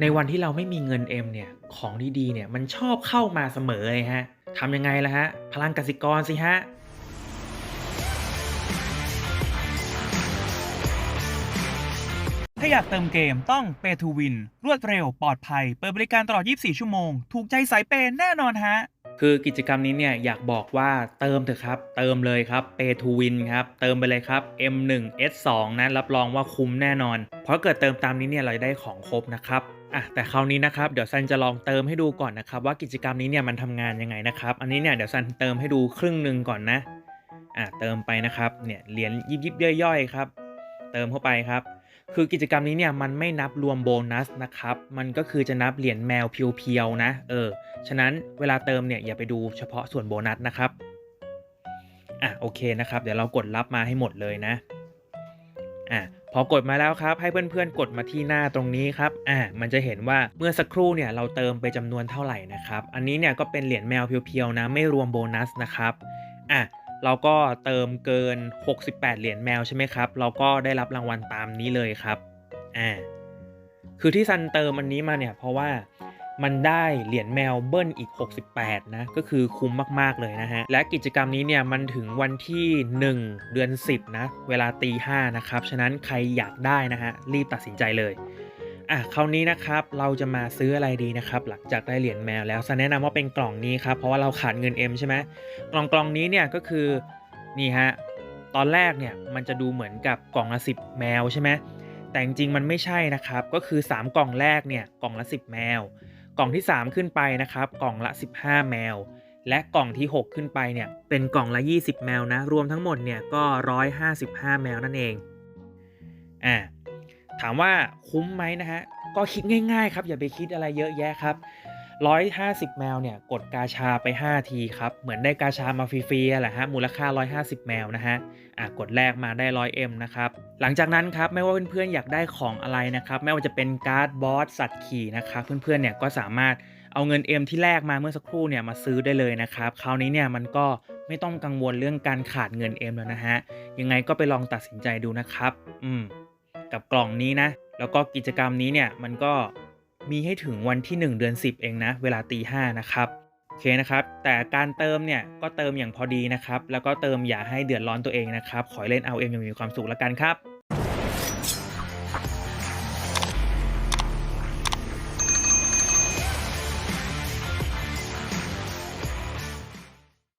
ในวันที่เราไม่มีเงินเอ็มเนี่ยของดีๆเนี่ยมันชอบเข้ามาเสมอเลยฮะทำยังไงล่ะฮะ พลังกสิกรสิฮะถ้าอยากเติมเกมต้อง Pay to Win รวดเร็วปลอดภัย เปิดบริการตลอด 24 ชั่วโมง ถูกใจสายเปย์แน่นอนฮะ คือกิจกรรมนี้เนี่ยอยากบอกว่าเติมเถอะครับ เติมเลยครับ Pay to Win ครับ เติมไปเลยครับ M1 S2 นะรับรองว่าคุ้มแน่นอน เพราะเกิดเติมตามนี้เนี่ยเราจะได้ของครบนะครับ อะแต่คราวนี้นะครับเดี๋ยวซันจะลองเติมให้ดูก่อนนะครับ ว่ากิจกรรมนี้เนี่ยมันทำงานยังไงนะครับ อันนี้เนี่ยเดี๋ยวซันเติมให้ดูครึ่งหนึ่งก่อนนะอะเติมไปนะครับเนี่ยเหรียญยิบยิบย่อยๆครับ เติมเข้าไปครับคือกิจกรรมนี้เนี่ยมันไม่นับรวมโบนัสนะครับ มันก็คือจะนับเหรียญแมวเพียวๆนะ เออ ฉะนั้นเวลาเติมเนี่ยอย่าไปดูเฉพาะส่วนโบนัสนะครับ อะโอเคนะครับ เดี๋ยวเรากดรับมาให้หมดเลยนะ อะพอกดมาแล้วครับ ให้เพื่อนๆ กดมาที่หน้าตรงนี้ครับอะมันจะเห็นว่าเมื่อสักครู่เนี่ยเราเติมไปจำนวนเท่าไหร่นะครับ อันนี้เนี่ยก็เป็นเหรียญแมวเพียวๆนะไม่รวมโบนัสนะครับอะเราก็เติมเกิน 68 เหรียญแมวใช่ไหมครับ เราก็ได้รับรางวัลตามนี้เลยครับอ่าคือที่ซันเติมอันนี้มาเนี่ยเพราะว่า มันได้เหรียญแมวเบิ้ลอีก 68 นะ ก็คือคุ้มมาก ๆ เลยนะฮะ และกิจกรรมนี้เนี่ย มันถึงวันที่ 1 เดือน 10 นะ เวลาตีห้านะครับ ฉะนั้นใครอยากได้นะฮะ รีบตัดสินใจเลยอะคราวนี้นะครับเราจะมาซื้ออะไรดีนะครับหลังจากได้เหรียญแมวแล้วแนะนำว่าเป็นกล่องนี้ครับเพราะว่าเราขาดเงิน M ใช่ไหมกล่องกล่องนี้เนี่ยก็คือนี่ฮะตอนแรกเนี่ยมันจะดูเหมือนกับกล่องละ10 แมวใช่ไหมแต่จริงๆมันไม่ใช่นะครับก็คือ 3 กล่องแรกเนี่ยกล่องละ 10 แมว กล่องที่ 3 ขึ้นไปนะครับ กล่องละ 15 แมว และกล่องที่ 6 ขึ้นไปเนี่ยเป็นกล่องละ 20 แมวนะ รวมทั้งหมดเนี่ยก็ 155 แมวนั่นเองอ่าถามว่าคุ้มไหมนะฮะก็คิดง่าย ๆ ครับ อย่าไปคิดอะไรเยอะแยะครับ 150 แมวเนี่ยกดกาชาไป 5 ทีครับ เหมือนได้กาชามาฟรีๆแหละฮะมูลค่า 150 แมวนะฮะอะกดแรกมาได้ 100M นะครับหลังจากนั้นครับไม่ว่าเพื่อนๆอยากได้ของอะไรนะครับไม่ว่าจะเป็นการ์ดบอสสัตว์ขี่นะครับเพื่อนๆเนี่ยก็สามารถเอาเงิน M ที่แลกมาเมื่อสักครู่เนี่ยมาซื้อได้เลยนะครับคราวนี้เนี่ยมันก็ไม่ต้องกังวลเรื่องการขาดเงิน M แล้วนะฮะยังไงก็ไปลองตัดสินใจดูนะครับ อืมกับกล่องนี้นะ แล้วก็กิจกรรมนี้เนี่ยมันก็ มีให้ถึงวันที่ 1 เดือน 10 เองนะ เวลาตีห้านะครับโอเคนะครับ แต่การเติมเนี่ยก็เติมอย่างพอดีนะครับ แล้วก็เติมอย่าให้เดือดร้อนตัวเองนะครับ ขอเล่นเอาเองอย่างมีความสุขละกันครับ